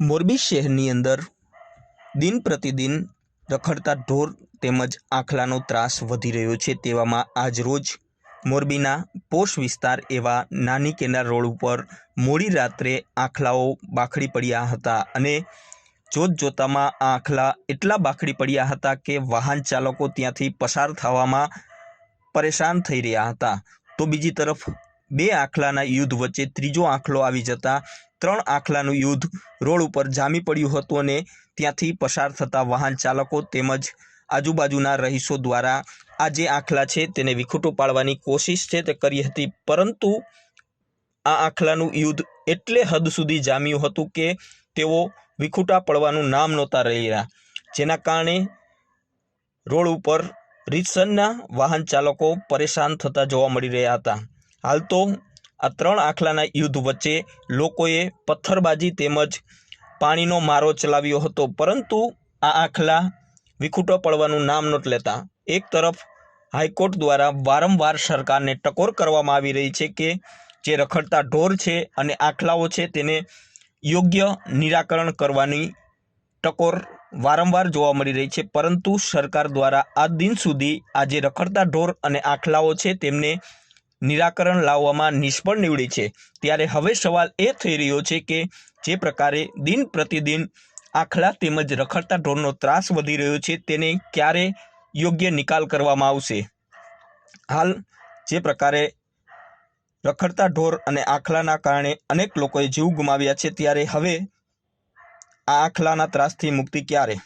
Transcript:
મોરબી શહેરની અંદર દિન પ્રતિદિન રખડતા ઢોર તેમજ આખલાનો ત્રાસ વધી રહ્યો છે તેવામાં આજ રોજ મોરબીના પોશ વિસ્તાર એવા નાની કેના રોડ ઉપર મોડી રાત્રે આખલાઓ બાખડી પડ્યા હતા અને જોત જોતામાં આ આખલા એટલા બાખડી પડ્યા હતા કે વાહન ચાલકો ત્યાંથી પસાર થવામાં પરેશાન થઈ રહ્યા હતા. તો બીજી તરફ બે આખલાના યુદ્ધ વચ્ચે ત્રીજો આખલો આવી જતા ત્રણ આખલાનું યુદ્ધ રોડ ઉપર જામી પડ્યું હતું અને ત્યાંથી પસાર થતા વાહન ચાલકો તેમજ આજુબાજુના રહીશો દ્વારા આ જે આખલા છે તેને વિખૂટો પાડવાની કોશિશ છે તે કરી હતી. પરંતુ આ આખલાનું યુદ્ધ એટલે હદ સુધી જામ્યું હતું કે તેઓ વિખૂટા પડવાનું નામ નહોતા રહી રહ્યા, જેના કારણે રોડ ઉપર રીતસરના વાહન ચાલકો પરેશાન થતા જોવા મળી રહ્યા હતા. હાલ તો આ ત્રણ આખલાના યુદ્ધ વચ્ચે લોકોએ પથ્થરબાજી તેમજ પાણીનો મારો ચલાવ્યો હતો. પરંતુ આ આખલા વિખૂટો પડવાનું નામ નહોતા લેતા એક તરફ હાઈકોર્ટ દ્વારા વારંવાર સરકારને ટકોર કરવામાં આવી રહી છે કે જે રખડતા ઢોર છે અને આખલાઓ છે તેને યોગ્ય નિરાકરણ કરવાની ટકોર વારંવાર જોવા મળી રહી છે. પરંતુ સરકાર દ્વારા આ દિન સુધી આ જે રખડતા ઢોર અને આખલાઓ છે તેમને નિરાકરણ લાવવામાં નિષ્ફળ નીવડી છે. ત્યારે હવે સવાલ એ થઈ રહ્યો છે કે જે પ્રકારે દિન પ્રતિદિન આખલા તેમજ રખડતા ઢોરનો ત્રાસ વધી રહ્યો છે તેને ક્યારે યોગ્ય નિકાલ કરવામાં આવશે? હાલ જે પ્રકારે રખડતા ઢોર અને આખલાના કારણે અનેક લોકોએ જીવ ગુમાવ્યા છે, ત્યારે હવે આ આખલાના ત્રાસથી મુક્તિ ક્યારે?